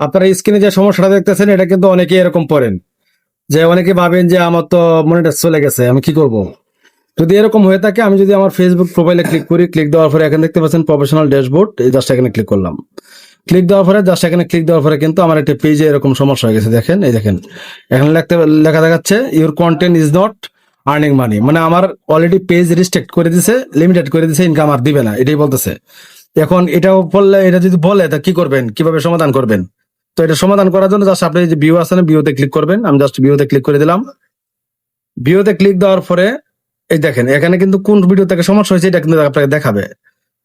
আপনারা স্ক্রিনে যে সমস্যাটা দেখতেছেন, এটা কিন্তু অনেকে এরকম পড়েন। যে অনেকে ভাবেন যে আমার তো মনিটাইজ চলে গেছে, আমি কি করব? যদি এরকম হয়ে থাকে, আমি যদি আমার ফেসবুক প্রোফাইলে ক্লিক করি ক্লিক দেওয়ার পরে এখানে দেখতে পাচ্ছেন প্রফেশনাল ড্যাশবোর্ড এই জাস্ট এখানে ক্লিক করলাম। ক্লিক দেওয়ার পরে জাস্ট এখানে ক্লিক দেওয়ার পরে কিন্তু আমার একটা পেজে এরকম সমস্যা হয়ে গেছে, দেখেন, এই দেখেন। এখানে লিখতে, লেখা দেখাচ্ছে your content is not earning money মানে আমার অলরেডি পেজ রিস্ট্রিক্ট করে দিছে লিমিটেড করে দিছে ইনকাম আর দিবে না, এটাই বলতেছে। এখন এটাও বললে, এটা যদি বলে, তা কি করবেন? কীভাবে সমাধান করবেন? তো এটা সমাধান করার জন্য জাস্ট আপনি যে ভিউ আছে না ভিউতে ক্লিক করবেন। আমি জাস্ট ভিউতে ক্লিক করে দিলাম। ভিউতে ক্লিক দেওয়ার পরে, এই দেখেন, এখানে কিন্তু কোন ভিডিও থেকে সমস্যা হয়েছে, এটা কিন্তু আপনাকে দেখাবে।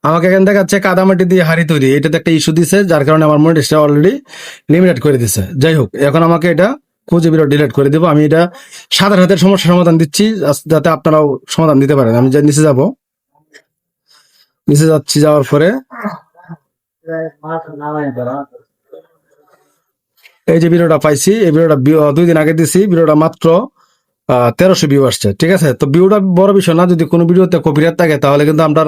আমাকে এখানে দেখাচ্ছে কাদামাটি দিয়ে হাড়ি তৈরি। এটাতে একটা ইস্যু দিছে, যার কারণে আমার মনিটাইজটা অলরেডি লিমিটেড করে দিছে। যাই হোক, এখন আমাকে এটা খুঁজে ভিডিও ডিলিট করে দেবো। আমি এটা সাধারণ হাতের সমস্যার সমাধান দিচ্ছি যাতে আপনারাও সমাধান দিতে পারেন। আমি যে নিচে যাব, নিচে যাচ্ছি, যাওয়ার পরে এই যে ভিডিওটা পাইছি, এই ভিডিওটা দুই দিন আগে দিছি, ভিডিওটা মাত্র তেরোশো ভিউ আসছে, ঠিক আছে? তো ভিউটা বড় বিষয় না, যদি কোনো ভিডিওতে কপিরাইট থাকে, তাহলে কিন্তু আপনার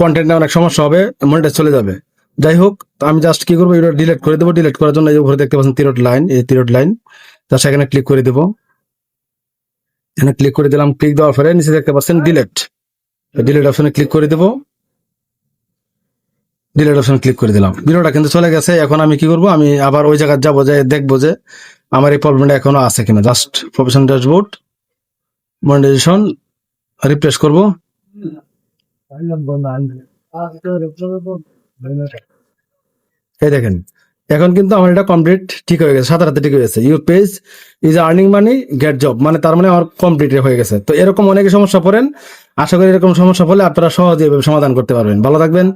কন্টেন্টে অনেক সমস্যা হবে মনিটাইজ চলে যাবে। যাই হোক আমি জাস্ট কি করব ভিডিও ডিলিট করে দেবো ডিলিট করার জন্য এই উপরে দেখতে পাচ্ছেন তিরোট লাইন এই তিরোট লাইন জাস্ট এখানে ক্লিক করে দেবো। এখানে ক্লিক করে দিলাম ক্লিক দেওয়ার পরে নিচে দেখতে পাচ্ছেন ডিলেট ডিলেট অপশনে ক্লিক করে দেবো। ডিলেট অপশন ক্লিক করে দিলাম। ভিডিওটা কিন্তু চলে গেছে, এখন আমি কি করব? আমি আবার ওই জায়গায় যাব, যে দেখব যে আমার এই প্রবলেমটা এখনও আছে কিনা। Just profession dashboard monetization replace করব। এই দেখেন, এখন কিন্তু আমার এটা কমপ্লিট ঠিক হয়ে গেছে সাত রাতে ঠিক হয়ে গেছে। Your page is earning money get job মানে তার মানে আমার কমপ্লিট হয়ে গেছে। তো এরকম অনেকে সমস্যা পড়েন, আশা করি এরকম সমস্যা পড়লে আপনারা সহজে সমাধান করতে পারবেন। ভালো থাকবেন।